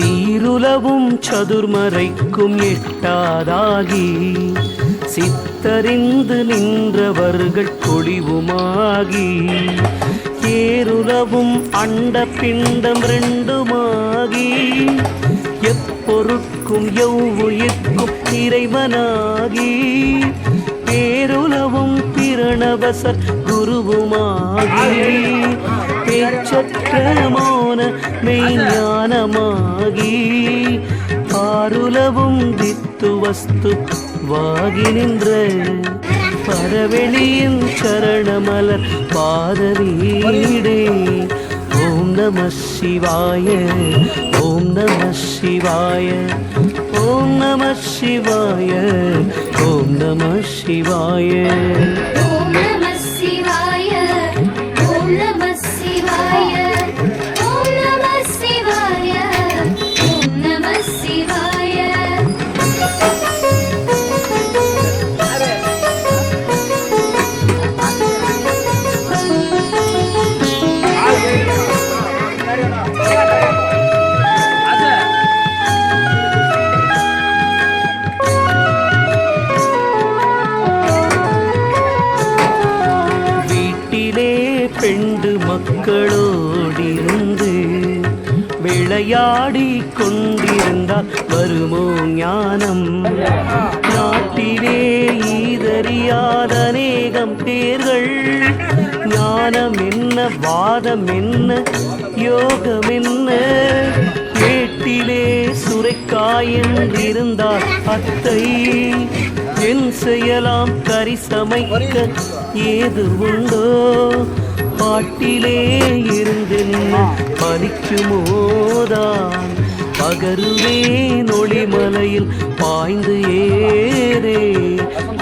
சீருலவும் சதுர்மறைக்கும் எட்டாதாகி சித்தறிந்து நின்றவர்கள் கொடிவுமாகி ஏருலவும் அண்ட பிண்டம் ரெண்டுமாகி எப்பொருட்கும் எவ்வுயிர்க்கும் இறைவனாகி பேருலவும் பிரணவசர் குருவுமாகி. பேச்சற்ற மெய்ஞானமாகி ஆருலவும் வித்து வஸ்து வாகி நின்ற பரவெளியின் சரணமலர் பாதவீடே. ஓம் நம சிவாய ஓம் நம சிவாய ஓம் நம சிவாய ஓம் நம சிவாய. மக்களோடிருந்து விளையாடி கொண்டிருந்தால் வருமோ ஞானம்? நாட்டிலே ஈதறியாத அநேகம் பேர்கள். ஞானம் என்ன வாதம் என்ன யோகம் என்ன? ஏட்டிலே சுரைக்காயென்றிருந்தால் அத்தை என் செய்யலாம் கரிசமைக்க ஏது உண்டோ? பாட்டிலே இருந்தென்ன பலிக்குமோதான் பகருவே நொழிமலையில் பாய்ந்து ஏறே.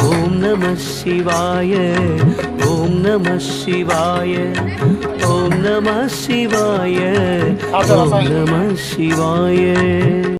ஓம் நம சிவாய ஓம் நம சிவாய ஓம் நம சிவாய ஓம் நம சிவாய.